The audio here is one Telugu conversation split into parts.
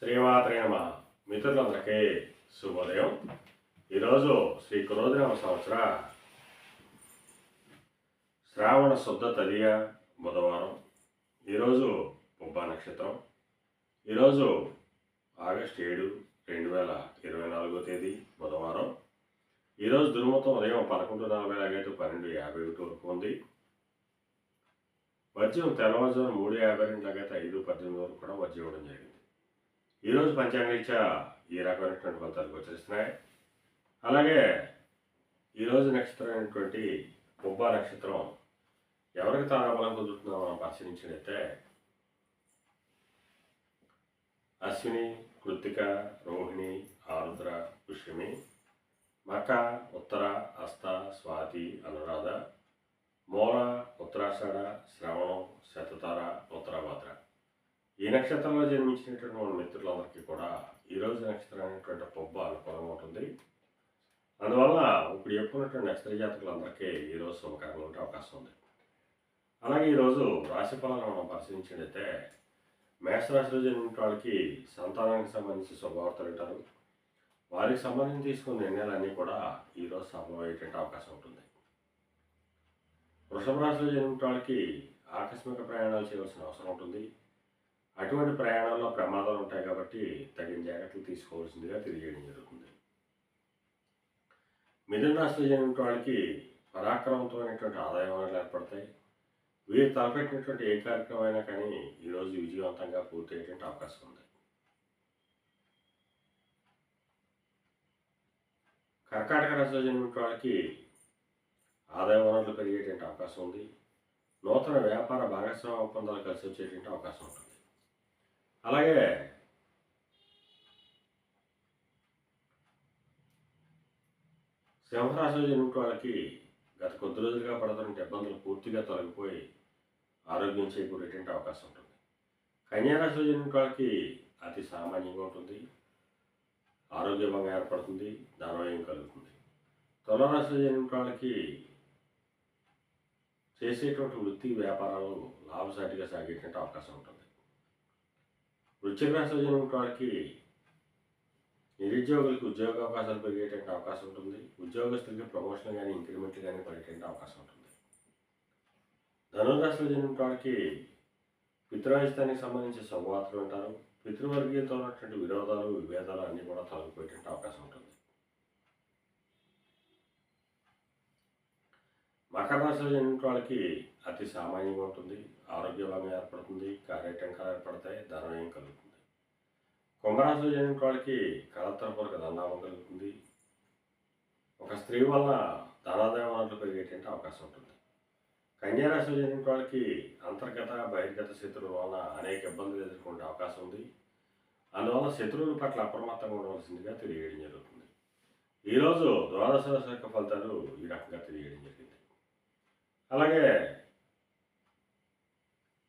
శ్రీమాత్రే నమ. మిత్రులందరికీ శుభోదయం. ఈరోజు శ్రీ కురోదినమ సంవత్సర శ్రావణ శుద్ధ తదియ బుధవారం. ఈరోజు పుబ్బ నక్షత్రం. ఈరోజు ఆగస్ట్ ఏడు రెండు వేల ఇరవై నాలుగో తేదీ బుధవారం. ఈరోజు దుర్మతం ఉదయం పదకొండు నలభై ఐదు పన్నెండు యాభై ఒకటి వరకు ఉంది. మద్యం తెల్లవారుజామున మూడు యాభై రెండు ఐదు పద్దెనిమిది వరకు కూడా మద్యం ఇవ్వడం జరిగింది. ఈరోజు పంచాంగరీత్యా ఈ రకమైనటువంటి ఫలితాలు గోచరిస్తున్నాయి. అలాగే ఈరోజు నక్షత్రం అయినటువంటి పుబ్బా నక్షత్రం ఎవరికి తారాబలం కుదురుతుందో మనం పరిశీలించినట్లయితే అశ్విని కృత్తిక రోహిణి ఆరుద్ర పుష్యమి మక ఉత్తర అస్త ఈ నక్షత్రంలో జన్మించినటువంటి మన మిత్రులందరికీ కూడా ఈరోజు నక్షత్రం అనేటువంటి పొబ్బ అనుకూలంగా ఉంటుంది. అందువల్ల ఇప్పుడు చెప్పుకున్నటువంటి నక్షత్ర జాతకులందరికీ ఈరోజు శుభకరంగా ఉండే అవకాశం ఉంది. అలాగే ఈరోజు రాశి ఫలాలను మనం పరిశీలించినట్లయితే మేషరాశిలో జరిగిన వాళ్ళకి సంతానానికి సంబంధించి శుభవార్తలు వింటారు. వారికి సంబంధించి తీసుకున్న నిర్ణయాలన్నీ కూడా ఈరోజు సఫలమయ్యేటువంటి అవకాశం ఉంటుంది. వృషభ రాశిలో జరిగిన వాళ్ళకి ఆకస్మిక ప్రయాణాలు చేయవలసిన అవసరం ఉంటుంది. అటువంటి ప్రయాణాల్లో ప్రమాదాలు ఉంటాయి కాబట్టి తగిన జాగ్రత్తలు తీసుకోవాల్సిందిగా తెలియజేయడం జరుగుతుంది. మిథున రాశిలో జరిగిన వాళ్ళకి పరాక్రమంతోనేటువంటి ఆదాయ వనరులు ఏర్పడతాయి. వీరు తలపెట్టినటువంటి ఏ కార్యక్రమం అయినా కానీ ఈరోజు విజయవంతంగా పూర్తయ్యేటువంటి అవకాశం ఉంది. కర్కాటక రాశిలో జరిగిన వాళ్ళకి ఆదాయ వనరులు పెరిగేటువంటి అవకాశం ఉంది. నూతన వ్యాపార భాగస్వామ్య ఒప్పందాలు కలిసి వచ్చేటువంటి అవకాశం ఉంటుంది. అలాగే. సింహరాశి జన్మించిన వాళ్ళకి గత కొద్ది రోజులుగా పడుతున్న ఇబ్బందులు పూర్తిగా తొలగిపోయి ఆరోగ్యం చేకూరేటువంటి అవకాశం ఉంటుంది. కన్యారాశిలో జన్మించిన వాళ్ళకి అతి సామాన్యంగా ఉంటుంది. ఆరోగ్యభంగా ఏర్పడుతుంది. ధనవ్యయం కలుగుతుంది. తులరాశిలో జన్మించిన వాళ్ళకి చేసేటువంటి వృత్తి వ్యాపారాలు లాభసాటిగా సాగేటువంటి అవకాశం ఉంటుంది. వృశ్చిక రాశిలో జన్మించిన వాళ్ళకి నిరుద్యోగులకు ఉద్యోగ అవకాశాలు పెరిగేటువంటి అవకాశం ఉంటుంది. ఉద్యోగస్తులకి ప్రమోషన్ కానీ ఇంక్రిమెంట్లు కానీ పడేటువంటి అవకాశం ఉంటుంది. ధనురాశిలో జన్మించిన వాళ్ళకి పితృరాజితానికి సంబంధించి శుభవార్తలు ఉంటారు పితృవర్గీయంతో ఉన్నటువంటి విరోధాలు విభేదాలు అన్నీ కూడా తొలగిపోయేటువంటి అవకాశం ఉంటుంది. మకర రాశిలో జన్మించిన వాళ్ళకి అతి సామాన్యంగా ఉంటుంది. ఆరోగ్యభంగా ఏర్పడుతుంది. కార్యటంకాలు ఏర్పడతాయి. ధనవ్యయం కలుగుతుంది. కుంభరాశిలో జన్మించిన వాళ్ళకి కళత్రపూర్వక ధనాభం కలుగుతుంది. ఒక స్త్రీ వల్ల ధనాదాయ వనరులు పెరిగేటువంటి అవకాశం ఉంటుంది. కన్యారాశిలో జన్మించిన వాళ్ళకి అంతర్గత బహిర్గత శత్రువుల వలన అనేక ఇబ్బందులు ఎదుర్కొనే అవకాశం ఉంది. అందువల్ల శత్రువుల పట్ల అప్రమత్తంగా ఉండవలసిందిగా తెలియజేయడం జరుగుతుంది. ఈరోజు ద్వాదశ రాశి యొక్క ఫలితాలు ఈ రకంగా తెలియజేయడం జరిగింది. అలాగే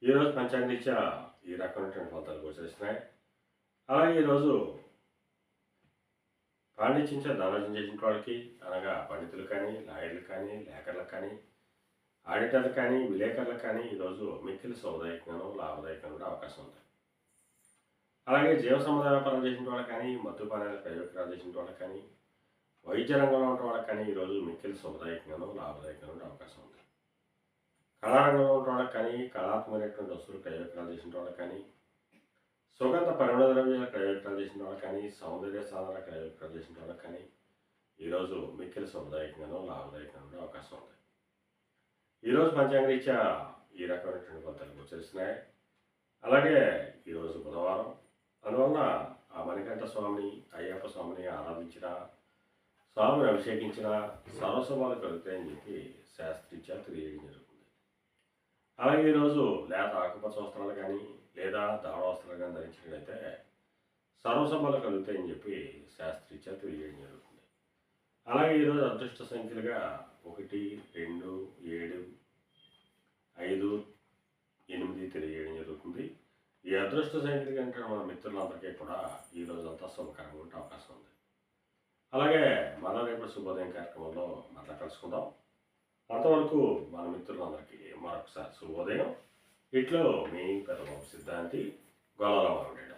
ఈరోజు పంచాంగరీత్యా ఈ రకమైనటువంటి ఫలితాలు గోచరిస్తున్నాయి అలాగే ఈరోజు పాండిత్యంచే ధనార్జన చేసిన వాళ్ళకి అనగా పండితులు కానీ లాయర్లు కానీ లేఖర్లకు కానీ ఆడిటర్లు కానీ విలేకరులకు కానీ ఈరోజు మిక్కిలి సౌదాయకంగాను లాభదాయకంగా కూడా అవకాశం ఉంది. అలాగే జీవ సముదాయ వ్యాపారం చేసిన వాళ్ళకి కానీ మద్యపానాలు ప్రయోగకాలు చేసిన వాళ్ళకి కానీ వైద్య రంగంలో ఉన్న వాళ్ళకి కానీ ఈరోజు మిక్కిలి సముదాయకంగాను లాభదాయకంగా ఉండే అవకాశం ఉంది. కళారంగంలో ఉన్న వాళ్ళకి కానీ కళాత్మకమైనటువంటి వస్తువులు ప్రయోగకాలు చేసిన వాళ్ళకి కానీ సుగంధ పరిమళ ద్రవ్యాలు ప్రయోగకాలు చేసిన వాళ్ళకి కానీ సౌందర్య సాధన ప్రయోగకాలు చేసిన వాళ్ళకి కానీ ఈరోజు మిక్కిలి సముదాయకంగానో లాభదాయకంగా ఉండే అవకాశం ఉంది. ఈరోజు పంచాంగరీత్యా ఈ రకమైనటువంటి ఫలితాలు గోచరిస్తున్నాయి. అలాగే ఈరోజు బుధవారం అందువలన ఆ మణికంఠ స్వామిని అయ్యప్ప స్వామిని ఆరాధించిన స్వామిని అభిషేకించిన సర్వస్వభాలు కలుగుతాయని చెప్పి అలాగే ఈరోజు లేత ఆకుపచ్చ వస్త్రాలు కానీ లేదా దాడ వస్త్రాలు కానీ ధరించినట్లయితే సర్వసభలు కలుగుతాయని చెప్పి శాస్త్రీత్యా తెలియజేయడం జరుగుతుంది. అలాగే ఈరోజు అదృష్ట సంఖ్యలుగా ఒకటి రెండు ఏడు ఐదు ఎనిమిది తెలియజేయడం జరుగుతుంది. ఈ అదృష్ట సంఖ్యలు కంటే మన మిత్రులందరికీ కూడా ఈ రోజంతా శుభకరంగా ఉండే అవకాశం ఉంది. అలాగే మళ్ళా రేపు శుభోదయం కార్యక్రమంలో మళ్ళా కలుసుకుందాం. అంతవరకు మన మిత్రులందరికీ మరొకసారి శుభోదయం ఇట్లో మీ పెద్దబాబు సిద్ధాంతి గొల్లవారు